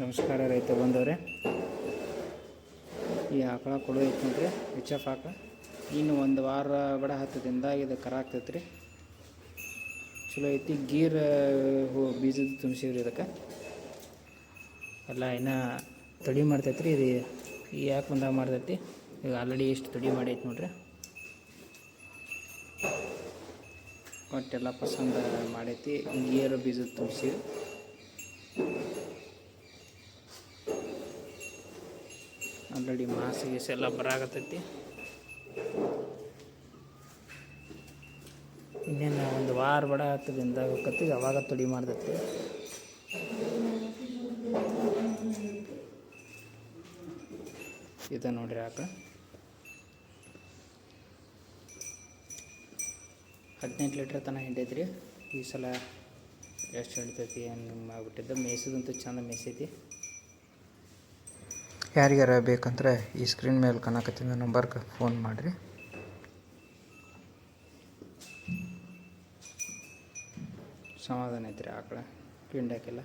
ನಮಸ್ಕಾರ ರೈತ ಬಂದವ್ರೆ ಈ ಆಕಳ ಕೊಡೋ ಐತೆ ನೋಡ್ರಿ, ಎಚ್ ಎಫ್ ಆಕಳ ಇನ್ನು ಒಂದು ವಾರ ಬಡ ಹತ್ತು ದಿನದಾಗ ಇದು ಕರ ಆಗ್ತೈತೆ ರೀ ಚಲೋ ಐತಿ, ಗೀರ್, ಹೂ, ಬೀಜದ ತುಂಬಿಸಿವ್ರಿ ಇದಕ್ಕೆ. ಎಲ್ಲ ಇನ್ನು ತಡಿ ಮಾಡ್ತೈತೆ ರೀ ಇದು ಯಾಕೆ ಬಂದಾಗ ಮಾಡ್ತೈತಿ. ಈಗ ಆಲ್ರೆಡಿ ಎಷ್ಟು ತಡಿ ಮಾಡೈತೆ ನೋಡ್ರಿ. ಒಟ್ಟೆಲ್ಲ ಪಸಂದ ಮಾಡೈತಿ, ಗೀರ್, ಬೀಜದ ತುಂಬಿಸಿವಿ. ಆಲ್ರೆಡಿ ಮಾಸ್ ಗೀಸ್ ಎಲ್ಲ ಬರಾಕತ್ತೈತಿ. ಇನ್ನೇನು ಒಂದು ವಾರ ಬಡ ಹತ್ತದಿಂದ ದಿನದಾಗ ಅವಾಗ ತುಡಿ ಮಾಡ್ತೈತಿ. ಇದು ನೋಡ್ರಿ ಆಕ. ಹದಿನೆಂಟು ಲೀಟ್ರ್ ತನಕ ಹಿಂಡೈತ್ರಿ. ಈ ಸಲ ಎಷ್ಟು ಹಿಡಿತೈತಿ ಏನು ಆಗ್ಬಿಟ್ಟಿದ್ದು? ಮೇಯ್ಸೋದಂತೂ ಚೆಂದ ಮೇಯ್ಸೈತಿ. ಯಾರಿಗಾರ ಬೇಕಂದ್ರೆ ಈ ಸ್ಕ್ರೀನ್ ಮೇಲೆ ಕಾಣಕತ್ತಿನ ನಂಬರ್ಗೆ ಫೋನ್ ಮಾಡಿರಿ. ಸಮಾಧಾನ ಐತ್ರಿ ಆಕಳ ಕಿಂಡಾಕೆಲ್ಲ